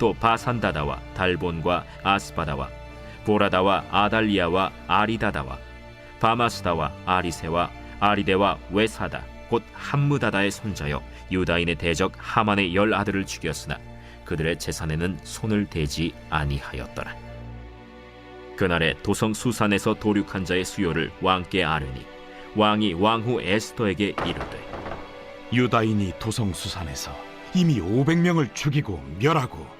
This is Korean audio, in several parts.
또 바산다다와 달본과 아스바다와 보라다와 아달리아와 아리다다와 바마스다와 아리세와 아리데와 웨사다 곧 함무다다의 손자여 유다인의 대적 하만의 열 아들을 죽였으나 그들의 재산에는 손을 대지 아니하였더라. 그날에 도성 수산에서 도륙한 자의 수요를 왕께 아뢰니 왕이 왕후 에스더에게 이르되 유다인이 도성 수산에서 이미 500명을 죽이고 멸하고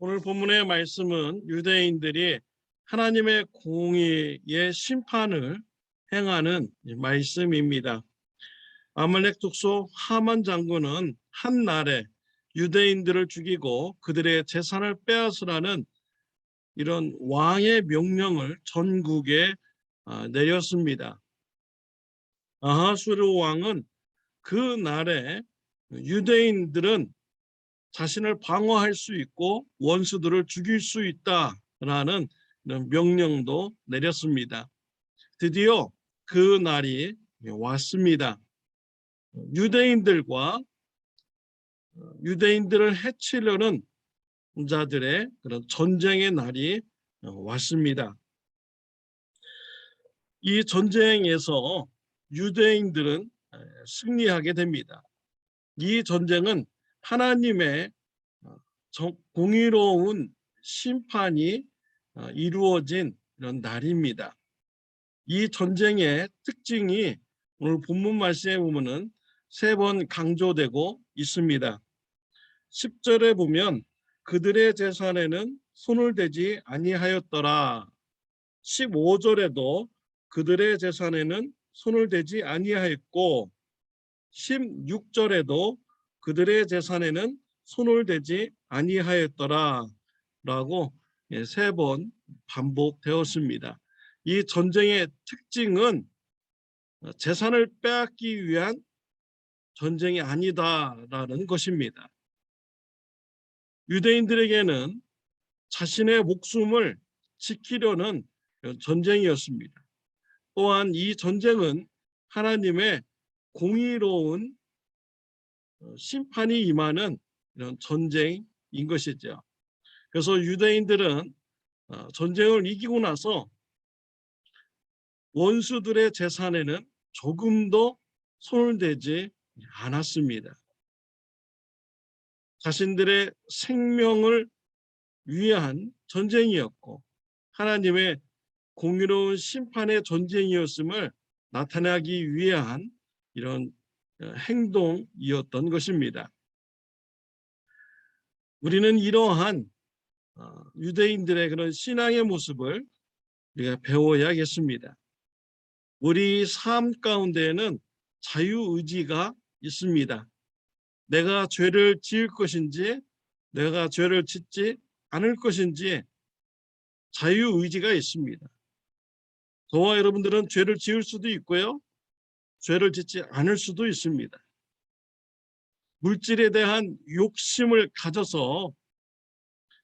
오늘 본문의 말씀은 유대인들이 하나님의 공의의 심판을 행하는 말씀입니다. 아말렉 tuk소 하만 장군은 한 날에 유대인들을 죽이고 그들의 재산을 빼앗으라는 이런 왕의 명령을 전국에 아, 내렸습니다. 아하수르 왕은 그 날에 유대인들은 자신을 방어할 수 있고 원수들을 죽일 수 있다라는 명령도 내렸습니다. 드디어 그 날이 왔습니다. 유대인들과 유대인들을 해치려는 자들의 그런 전쟁의 날이 왔습니다. 이 전쟁에서 유대인들은 승리하게 됩니다. 이 전쟁은 하나님의 정- 공의로운 심판이 어, 이루어진 이런 날입니다. 이 전쟁의 특징이 오늘 본문 말씀에 보면은 세 번 강조되고 있습니다. 10절에 보면 그들의 재산에는 손을 대지 아니하였더라. 15절에도 그들의 재산에는 손을 대지 아니하였고 16절에도 그들의 재산에는 손을 대지 아니하였더라 라고 예, 세번 반복되었습니다. 이 전쟁의 특징은 어, 재산을 빼앗기 위한 전쟁이 아니다라는 것입니다. 유대인들에게는 자신의 목숨을 지키려는 전쟁이었습니다. 또한 이 전쟁은 하나님의 공의로운 어, 심판이 임하는 이런 전쟁인 것이죠. 그래서 유대인들은 어, 전쟁을 이기고 나서 원수들의 재산에는 조금도 손을 대지 않았습니다. 자신들의 생명을 위한 전쟁이었고 하나님의 공의로운 심판의 전쟁이었음을 나타내기 위한 이런 어, 행동이었던 것입니다. 우리는 이러한 어, 유대인들의 그런 신앙의 모습을 우리가 배워야겠습니다. 우리 삶 가운데에는 자유의지가 있습니다. 내가 죄를 지을 것인지, 내가 죄를 짓지 않을 것인지 자유의지가 있습니다. 저와 여러분들은 죄를 지을 수도 있고요. 죄를 짓지 않을 수도 있습니다. 물질에 대한 욕심을 가져서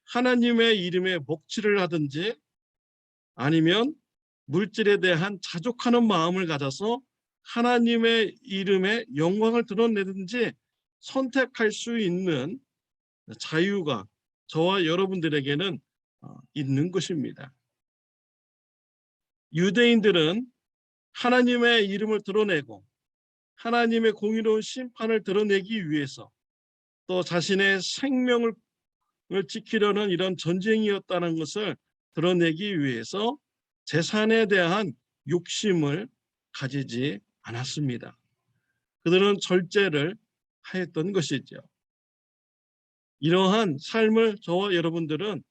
하나님의 이름에 목치를 하든지 아니면 물질에 대한 자족하는 마음을 가져서 하나님의 이름에 영광을 드러내든지 선택할 수 있는 자유가 저와 여러분들에게는 어, 있는 것입니다. 유대인들은 하나님의 이름을 드러내고 하나님의 공의로운 심판을 드러내기 위해서 또 자신의 생명을 지키려는 이런 전쟁이었다는 것을 드러내기 위해서 재산에 대한 욕심을 가지지 않았습니다. 그들은 절제를 하였던 것이죠. 이러한 삶을 저와 여러분들은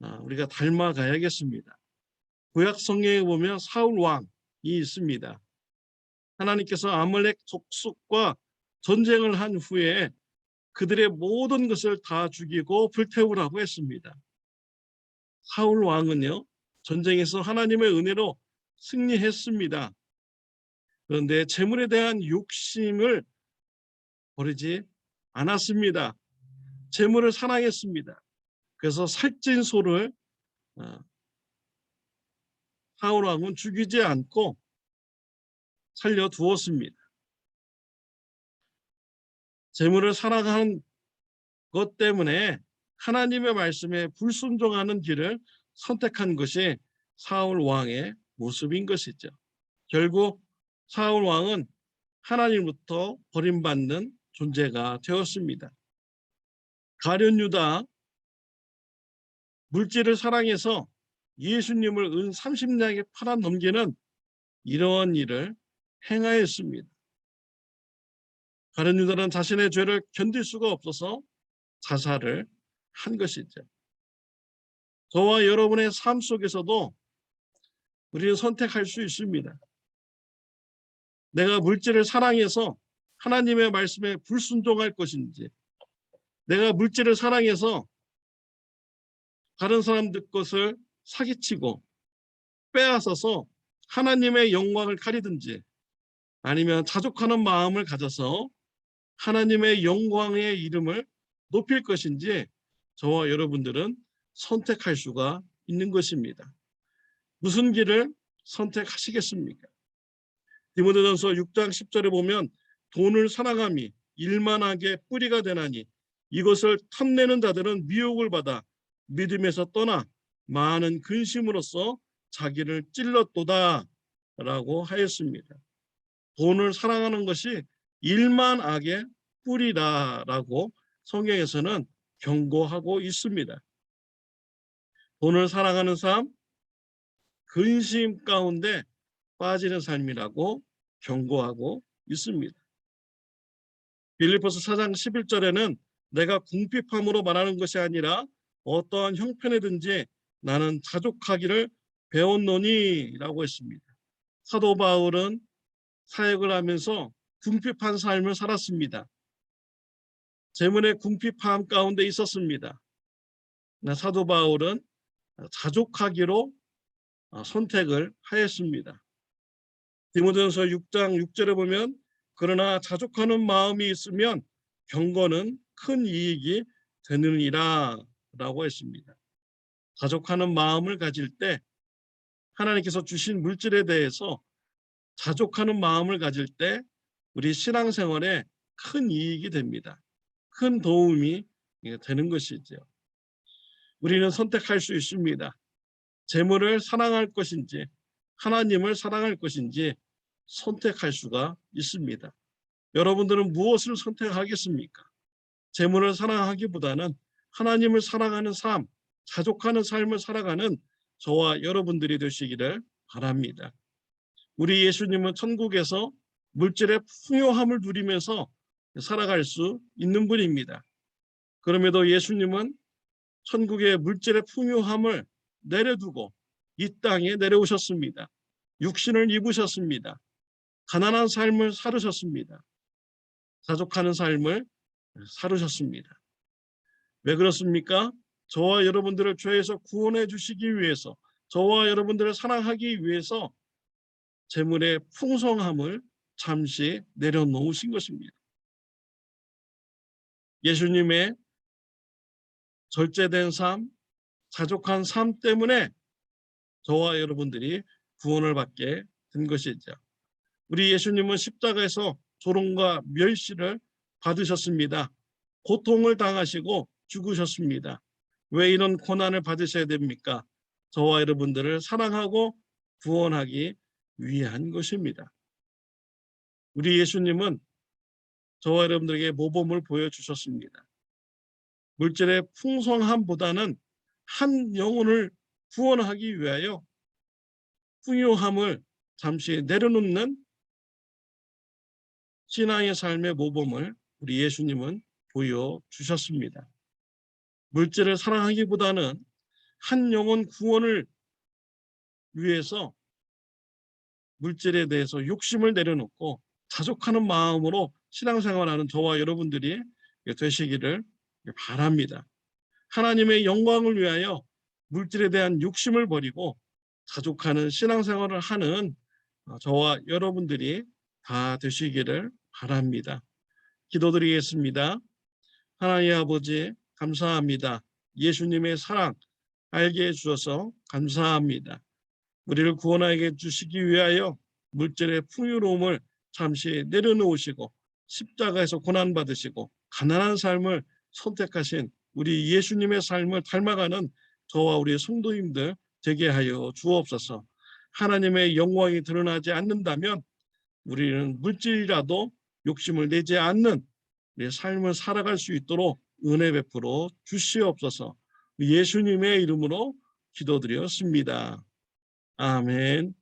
아, 우리가 닮아가야겠습니다. 구약 성경에 보면 사울 왕이 있습니다. 하나님께서 아말렉 족속과 전쟁을 한 후에 그들의 모든 것을 다 죽이고 불태우라고 했습니다. 사울 왕은요, 전쟁에서 하나님의 은혜로 승리했습니다. 그런데 재물에 대한 욕심을 버리지 않았습니다. 재물을 사랑했습니다. 그래서 살찐 소를 어, 사울 왕은 죽이지 않고 살려 두었습니다. 재물을 사랑하는 것 때문에 하나님의 말씀에 불순종하는 길을 선택한 것이 사울 왕의 모습인 것이죠. 결국 사울 왕은 하나님부터 버림받는 존재가 되었습니다. 가련 유다 물질을 사랑해서 예수님을 은 30냥에 팔아 넘기는 이러한 일을 행하였습니다. 가련 유다는 자신의 죄를 견딜 수가 없어서 자살을 한 것이죠. 저와 여러분의 삶 속에서도 우리는 선택할 수 있습니다. 내가 물질을 사랑해서 하나님의 말씀에 불순종할 것인지, 내가 물질을 사랑해서 다른 사람들 것을 사기치고 빼앗아서 하나님의 영광을 가리든지 아니면 자족하는 마음을 가져서 하나님의 영광의 이름을 높일 것인지 저와 여러분들은 선택할 수가 있는 것입니다. 무슨 길을 선택하시겠습니까? 디모데전서 6장 10절에 보면 돈을 사랑함이 일만하게 뿌리가 되나니 이것을 탐내는 자들은 미혹을 받아 믿음에서 떠나 많은 근심으로써 자기를 찔렀도다 라고 하였습니다. 돈을 사랑하는 것이 일만 악의 뿌리다 라고 성경에서는 경고하고 있습니다. 돈을 사랑하는 삶, 근심 가운데 빠지는 삶이라고 경고하고 있습니다. 빌리포스 4장 11절에는 내가 궁핍함으로 말하는 것이 아니라 어떠한 형편에든지 나는 자족하기를 배웠노니라고 했습니다. 사도 바울은 사역을 하면서 궁핍한 삶을 살았습니다. 재물의 궁핍함 가운데 있었습니다. 사도 바울은 자족하기로 선택을 하였습니다. 디모데전서 6장 6절에 보면 그러나 자족하는 마음이 있으면 경건은 큰 이익이 되느니라 라고 했습니다. 자족하는 마음을 가질 때 하나님께서 주신 물질에 대해서 자족하는 마음을 가질 때 우리 신앙생활에 큰 이익이 됩니다. 큰 도움이 되는 것이죠. 우리는 선택할 수 있습니다. 재물을 사랑할 것인지 하나님을 사랑할 것인지 선택할 수가 있습니다. 여러분들은 무엇을 선택하겠습니까? 재물을 사랑하기보다는 하나님을 사랑하는 삶, 자족하는 삶을 살아가는 저와 여러분들이 되시기를 바랍니다. 우리 예수님은 천국에서 물질의 풍요함을 누리면서 살아갈 수 있는 분입니다. 그럼에도 예수님은 천국의 물질의 풍요함을 내려두고 이 땅에 내려오셨습니다. 육신을 입으셨습니다. 가난한 삶을 살으셨습니다. 자족하는 삶을 살으셨습니다. 왜 그렇습니까? 저와 여러분들을 죄에서 구원해 주시기 위해서 저와 여러분들을 사랑하기 위해서 재물의 풍성함을 잠시 내려놓으신 것입니다. 예수님의 절제된 삶, 자족한 삶 때문에 저와 여러분들이 구원을 받게 된 것이죠. 우리 예수님은 십자가에서 조롱과 멸시를 받으셨습니다. 고통을 당하시고 죽으셨습니다. 왜 이런 고난을 받으셔야 됩니까? 저와 여러분들을 사랑하고 구원하기 위한 것입니다. 우리 예수님은 저와 여러분들에게 모범을 보여주셨습니다. 물질의 풍성함보다는 한 영혼을 구원하기 위하여 풍요함을 잠시 내려놓는 신앙의 삶의 모범을 우리 예수님은 보여주셨습니다. 물질을 사랑하기보다는 한 영혼 구원을 위해서 물질에 대해서 욕심을 내려놓고 자족하는 마음으로 신앙생활하는 저와 여러분들이 되시기를 바랍니다. 하나님의 영광을 위하여 물질에 대한 욕심을 버리고 자족하는 신앙생활을 하는 어, 저와 여러분들이 다 되시기를 바랍니다. 기도드리겠습니다. 하나님 아버지 감사합니다. 예수님의 사랑 알게 해주셔서 감사합니다. 우리를 구원하게 주시기 위하여 물질의 풍요로움을 잠시 내려놓으시고 십자가에서 고난 받으시고 가난한 삶을 선택하신 우리 예수님의 삶을 닮아가는 저와 우리 성도님들 되게 하여 주옵소서. 하나님의 영광이 드러나지 않는다면 우리는 물질이라도 욕심을 내지 않는 우리의 삶을 살아갈 수 있도록 은혜 베풀어 주시옵소서. 예수님의 이름으로 기도드렸습니다. 아멘.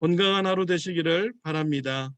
건강한 하루 되시기를 바랍니다.